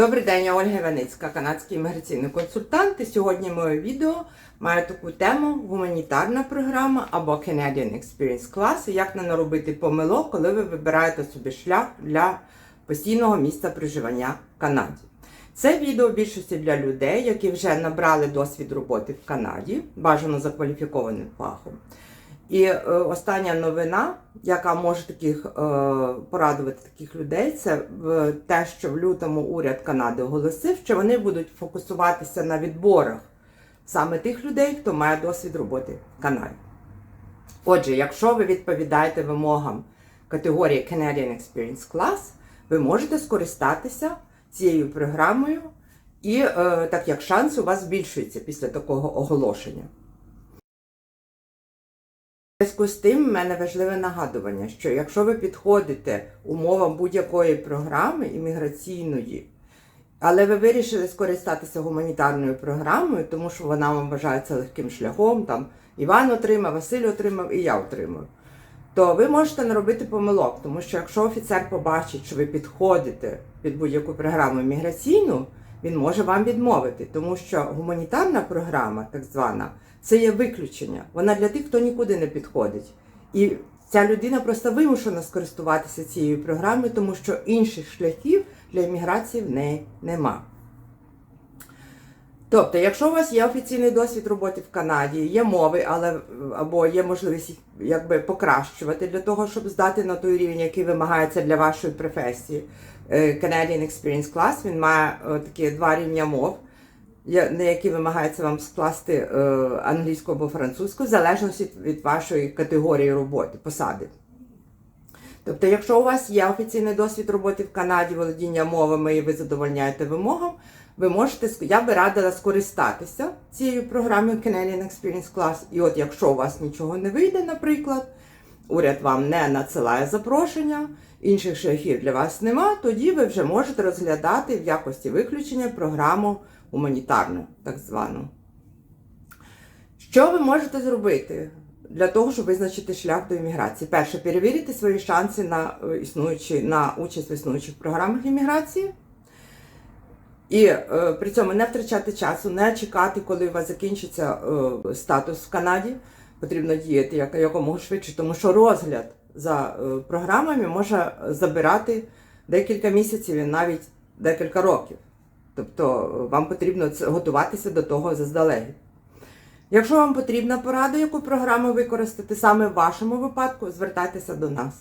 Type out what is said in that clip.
Добрий день, я Ольга Іваницька, канадський імміграційний консультант. І сьогодні моє відео має таку тему гуманітарна програма або Canadian Experience Class, як не наробити помилок, коли ви вибираєте собі шлях для постійного місця проживання в Канаді. Це відео в більшості для людей, які вже набрали досвід роботи в Канаді, бажано за кваліфікованим фахом. І е, остання новина, яка може таких е, порадувати таких людей, це те, що в лютому уряд Канади оголосив, що вони будуть фокусуватися на відборах саме тих людей, хто має досвід роботи в Канаді. Отже, якщо ви відповідаєте вимогам категорії Canadian Experience Class, ви можете скористатися цією програмою, і е, так як шанс у вас збільшується після такого оголошення. Зв'язку з тим, в мене важливе нагадування, що якщо ви підходите умовам будь-якої програми імміграційної, але ви вирішили скористатися гуманітарною програмою, тому що вона вам вважається легким шляхом, там Іван отримав, Василь отримав і я отримав, то ви можете наробити помилок, тому що якщо офіцер побачить, що ви підходите під будь-яку програму імміграційну, він може вам відмовити, тому що гуманітарна програма, так звана, це є виключення. Вона для тих, хто нікуди не підходить. І ця людина просто вимушена скористуватися цією програмою, тому що інших шляхів для імміграції в неї нема. Тобто, якщо у вас є офіційний досвід роботи в Канаді, є мови, але або є можливість якби покращувати для того, щоб здати на той рівень, який вимагається для вашої професії. Е, Canadian Experience Class, він має е, такі два рівня мов, на які вимагається вам скласти е, англійську або французьку, в залежності від вашої категорії роботи, посади. Тобто, якщо у вас є офіційний досвід роботи в Канаді, володіння мовами і ви задовольняєте вимогам, ви можете, я би радила скористатися цією програмою Canadian Experience Class. І от якщо у вас нічого не вийде, наприклад, уряд вам не надсилає запрошення, інших шляхів для вас нема, тоді ви вже можете розглядати в якості виключення програму гуманітарну, так звану. Що ви можете зробити для того, щоб визначити шлях до імміграції? Перше, перевірити свої шанси на, е, існуючі, на участь в існуючих програмах імміграції. І е, при цьому не втрачати часу, не чекати, коли у вас закінчиться е, статус в Канаді. Потрібно діяти як, якомога швидше, тому що розгляд за е, програмами може забирати декілька місяців і навіть декілька років. Тобто е, вам потрібно готуватися до того заздалегідь. Якщо вам потрібна порада, яку програму використати саме в вашому випадку, звертайтеся до нас.